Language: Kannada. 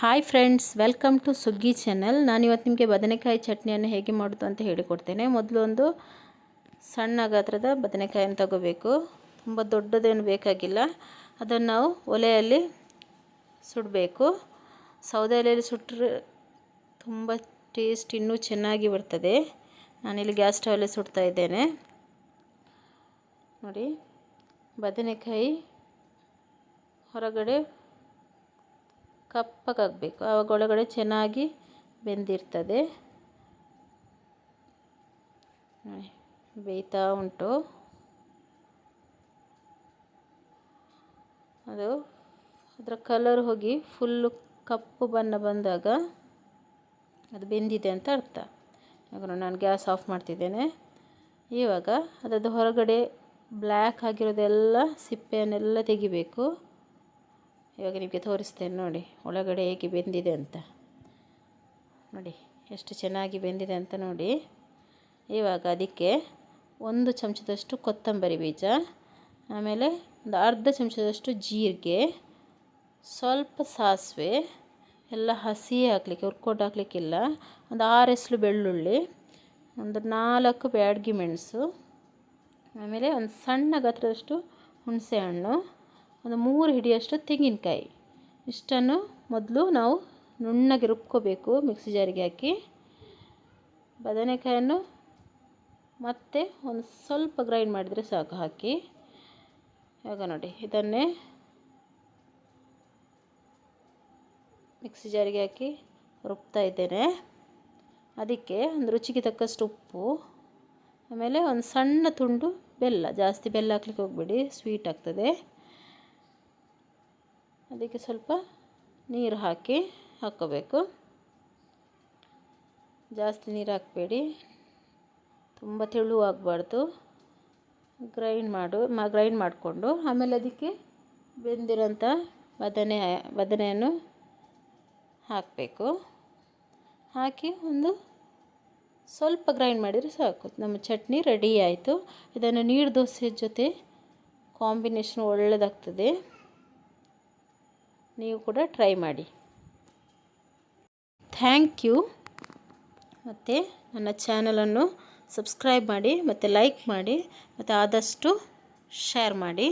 Hi friends welcome to Suggi channel ನಾನಿವತ್ತು ನಿಮಗೆ ಬದನೆಕಾಯಿ ಚಟ್ನಿಯನ್ನು ಹೇಗೆ ಮಾಡೋದು ಅಂತ ಹೇಳಿಕೊಡ್ತೇನೆ. ಮೊದಲು ಒಂದು ಸಣ್ಣ ಗಾತ್ರದ ಬದನೆಕಾಯನ್ನು ತಗೋಬೇಕು. ತುಂಬ ದೊಡ್ಡದೇನು ಬೇಕಾಗಿಲ್ಲ. ಅದನ್ನು ನಾವು ಒಲೆಯಲ್ಲಿ ಸುಡಬೇಕು. ಸೌದೆ ಒಲೆಯಲ್ಲಿ ಸುಟ್ಟರೆ ತುಂಬ ಟೇಸ್ಟ್ ಇನ್ನೂ ಚೆನ್ನಾಗಿ ಬರ್ತದೆ. ನಾನಿಲ್ಲಿ ಗ್ಯಾಸ್ ಸ್ಟವಲ್ಲಿ ಸುಡ್ತಾ ಇದ್ದೇನೆ. ನೋಡಿ, ಬದನೆಕಾಯಿ ಹೊರಗಡೆ ಕಪ್ಪಗಾಗಬೇಕು. ಆವಾಗ ಒಳಗಡೆ ಚೆನ್ನಾಗಿ ಬೆಂದಿರ್ತದೆ. ಬೇಯ್ತಾ ಉಂಟು. ಅದು ಅದರ ಕಲರ್ ಹೋಗಿ ಫುಲ್ಲು ಕಪ್ಪು ಬಣ್ಣ ಬಂದಾಗ ಅದು ಬೆಂದಿದೆ ಅಂತ ಅರ್ಥ. ಇವಾಗ ನಾನು ಗ್ಯಾಸ್ ಆಫ್ ಮಾಡ್ತಿದ್ದೇನೆ. ಇವಾಗ ಅದರದ್ದು ಹೊರಗಡೆ ಬ್ಲ್ಯಾಕ್ ಆಗಿರೋದೆಲ್ಲ ಸಿಪ್ಪೆಯನ್ನೆಲ್ಲ ತೆಗಿಬೇಕು. ಇವಾಗ ನಿಮಗೆ ತೋರಿಸ್ತೇನೆ ನೋಡಿ, ಒಳಗಡೆ ಹೇಗೆ ಬೆಂದಿದೆ ಅಂತ. ನೋಡಿ, ಎಷ್ಟು ಚೆನ್ನಾಗಿ ಬೆಂದಿದೆ ಅಂತ ನೋಡಿ. ಇವಾಗ ಅದಕ್ಕೆ ಒಂದು ಚಮಚದಷ್ಟು ಕೊತ್ತಂಬರಿ ಬೀಜ, ಆಮೇಲೆ ಒಂದು ಅರ್ಧ ಚಮಚದಷ್ಟು ಜೀರಿಗೆ, ಸ್ವಲ್ಪ ಸಾಸಿವೆ, ಎಲ್ಲ ಹಸಿ ಹಾಕಲಿಕ್ಕೆ, ಹುರ್ಕೊಂಡು ಹಾಕಲಿಕ್ಕಿಲ್ಲ, ಒಂದು ಆರು ಎಸ್ಲು ಬೆಳ್ಳುಳ್ಳಿ, ಒಂದು ನಾಲ್ಕು ಬ್ಯಾಡ್ಗಿ ಮೆಣಸು, ಆಮೇಲೆ ಒಂದು ಸಣ್ಣ ಗಾತ್ರದಷ್ಟು ಹುಣಸೆಹಣ್ಣು ಒಂದು ಮೂರು ಹಿಡಿಯಷ್ಟು ತೆಂಗಿನಕಾಯಿ. ಇಷ್ಟನ್ನು ಮೊದಲು ನಾವು ನುಣ್ಣಗೆ ರುಬ್ಕೋಬೇಕು ಮಿಕ್ಸಿ ಜಾರಿಗೆ ಹಾಕಿ. ಬದನೆಕಾಯನ್ನು ಮತ್ತೆ ಒಂದು ಸ್ವಲ್ಪ ಗ್ರೈಂಡ್ ಮಾಡಿದರೆ ಸಾಕು ಹಾಕಿ. ಇವಾಗ ನೋಡಿ, ಇದನ್ನೇ ಮಿಕ್ಸಿ ಜಾರಿಗೆ ಹಾಕಿ ರುಬ್ತಾ ಇದ್ದೇನೆ. ಅದಕ್ಕೆ ಒಂದು ರುಚಿಗೆ ತಕ್ಕಷ್ಟು ಉಪ್ಪು, ಆಮೇಲೆ ಒಂದು ಸಣ್ಣ ತುಂಡು ಬೆಲ್ಲ. ಜಾಸ್ತಿ ಬೆಲ್ಲ ಹಾಕ್ಲಿಕ್ಕೆ ಹೋಗಬೇಡಿ ಸ್ವೀಟ್ ಆಗ್ತದೆ. ಅದಕ್ಕೆ ಸ್ವಲ್ಪ ನೀರು ಹಾಕಿ ಹಾಕ್ಕೋಬೇಕು ಜಾಸ್ತಿ ನೀರು ಹಾಕಬೇಡಿ. ತುಂಬ ತೆಳು ಆಗಬಾರ್ದು. ಗ್ರೈಂಡ್ ಮಾಡು, ಮ, ಗ್ರೈಂಡ್ ಮಾಡಿಕೊಂಡು ಆಮೇಲೆ ಅದಕ್ಕೆ ಬೆಂದಿರೋಂಥ ಬದನೆ ಬದನೆಯನ್ನು ಹಾಕಬೇಕು. ಹಾಕಿ ಒಂದು ಸ್ವಲ್ಪ ಗ್ರೈಂಡ್ ಮಾಡಿದರೆ ಸಾಕು. ನಮ್ಮ ಚಟ್ನಿ ರೆಡಿ ಆಯಿತು. ಇದನ್ನು ನೀರು ದೋಸೆ ಜೊತೆ ಕಾಂಬಿನೇಷನ್ ಒಳ್ಳೆಯದಾಗ್ತದೆ ನೀವು ಕೂಡ ಟ್ರೈ ಮಾಡಿ. Thank you. ಮತ್ತು ನನ್ನ ಚಾನಲನ್ನು ಸಬ್ಸ್ಕ್ರೈಬ್ ಮಾಡಿ, ಮತ್ತು ಲೈಕ್ ಮಾಡಿ, ಮತ್ತು ಆದಷ್ಟು ಶೇರ್ ಮಾಡಿ.